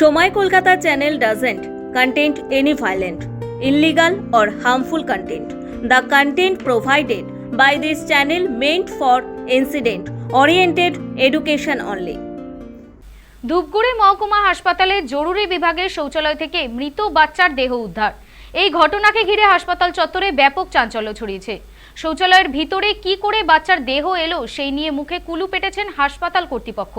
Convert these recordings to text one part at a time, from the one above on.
সময় Kolkata channel doesn't content any violent illegal or harmful content the content provided by this channel meant for incident oriented education only Dhupguri মহকুমা হাসপাতালে জরুরি বিভাগের শৌচালয় থেকে মৃত বাচ্চার দেহ উদ্ধার। এই ঘটনাকে ঘিরে হাসপাতাল চত্বরে ব্যাপক চাঞ্চল্য ছড়িয়েছে। শৌচালয়ের ভিতরে কি করে বাচ্চার দেহ এলো, সেই নিয়ে মুখে কুলু পেটেছেন হাসপাতাল কর্তৃপক্ষ।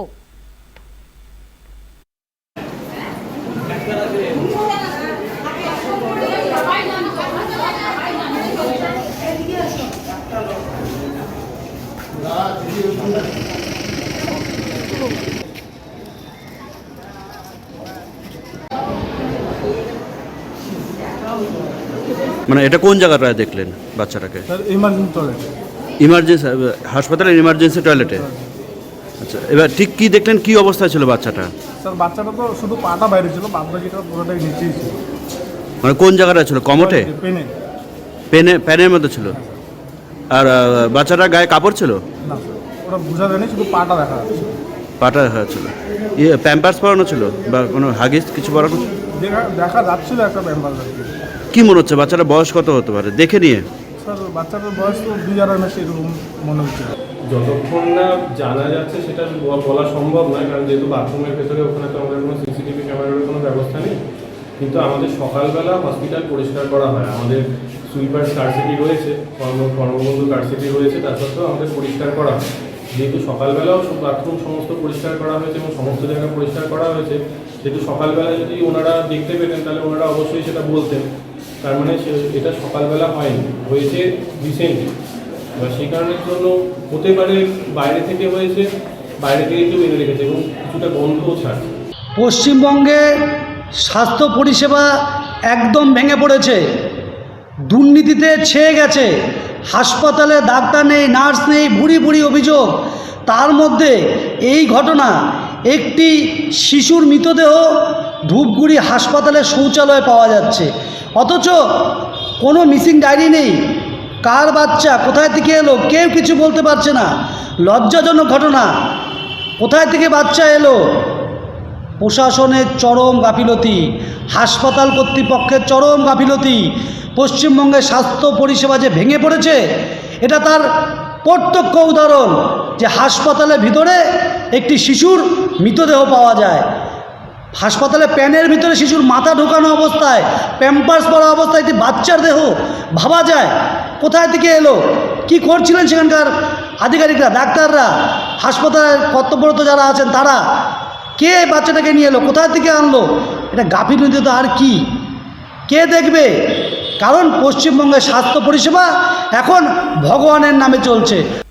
মানে এটা কোন জায়গাটায় দেখলেন বাচ্চাটাকে? ইমার্জেন্সি টয়লেট ইমার্জেন্সি হাসপাতালের ইমার্জেন্সি টয়লেটে আচ্ছা এবার ঠিক কি দেখলেন? কি অবস্থায় ছিল বাচ্চাটা? স্যার বাচ্চাটা তো শুধু পাটা বাইরে ছিল বাদ বাকিটা পুরোটাই নিচেই ছিল। মানে কোন জায়গাটায় ছিল? কমটে? পেনে। পেনে প্যানের মধ্যে ছিল? আর আহ, বাচ্চাটার গায়ে কাপড় ছিল? না ওটা বোঝা যায়নি শুধু পাটা দেখা যাচ্ছে। পাটা হয়ে ছিল ইয়ে প্যাম্পার্স পরানো ছিল? বা কোনো হাগিস কিছু পরানো দেখা দেখা যাচ্ছিল একটা আর কি। কি মনে হচ্ছে? বাচ্চাটা বয়স কত হতে পারে? দেখে নিয়ে। স্যার বাচ্চাটার বয়স তো দুই আড়াই মাসে এরকম মনে হচ্ছে। যতক্ষণ না জানা যাচ্ছে সেটা বলা সম্ভব নয়, কারণ যেহেতু বাথরুমের ভেতরে ওখানে তো আমাদের কোনো সিসিটিভি ক্যামেরার কোনো ব্যবস্থা নেই। কিন্তু আমাদের সকালবেলা হসপিটাল পরিষ্কার করা হয়। আমাদের সুইপার কারসিটি রয়েছে, কর্ম কর্মবন্ধু কারসিটি রয়েছে তা সত্ত্বেও আমাদের পরিষ্কার করা হয়। যেহেতু সকালবেলাও সব বাথরুম সমস্ত পরিষ্কার করা হয়েছে এবং সমস্ত জায়গা পরিষ্কার করা হয়েছে, যেহেতু সকালবেলা যদি ওনারা দেখতে পেতেন, তাহলে ওনারা অবশ্যই সেটা বলতেন। তার মানে এটা সকালবেলা হয়নি, হয়েছে রিসেন্টলি এবার সেই কারণের জন্য হতে পারে বাইরে থেকে হয়েছে, বাইরে থেকে কেউ এনে রেখেছে এবং কিছুটা গন্ধও ছাড় পশ্চিমবঙ্গে স্বাস্থ্য পরিষেবা একদম ভেঙে পড়েছে। দুর্নীতিতে ছেয়ে গেছে। হাসপাতালে ডাক্তার নেই, নার্স নেই বুড়ি বুড়ি অভিযোগ। তার মধ্যে এই ঘটনা, একটি শিশুর মৃতদেহ ধূপগুড়ি হাসপাতালে শৌচালয়ে পাওয়া যাচ্ছে। অথচ কোনো মিসিং ডায়েরি নেই। কার বাচ্চা? কোথায় থেকে এলো? কেউ কিছু বলতে পারছে না। লজ্জাজনক ঘটনা। কোথায় থেকে বাচ্চা এলো? প্রশাসনের চরম গাফিলতি। হাসপাতাল কর্তৃপক্ষের চরম গাফিলতি। পশ্চিমবঙ্গের স্বাস্থ্য পরিষেবা যে ভেঙে পড়েছে, এটা তার প্রত্যক্ষ উদাহরণ যে হাসপাতালের ভিতরে একটি শিশুর মৃতদেহ পাওয়া যায়। হাসপাতালে প্যানের ভিতরে শিশুর মাথা ঢোকানো অবস্থায়, প্যাম্পার্স পরা অবস্থায় একটি বাচ্চার দেহ ভাবা যায়। কোথায় থেকে এলো? কি করছিলেন সেখানকার আধিকারিকরা, ডাক্তাররা, হাসপাতালের কর্তব্যরত যারা আছেন তারা? কে বাচ্চাটাকে নিয়ে এলো? কোথায় থেকে আনলো? এটা গাফিলতি তো আর কি? কে দেখবে? কারণ পশ্চিমবঙ্গের স্বাস্থ্য পরিষেবা এখন ভগবানের নামে চলছে।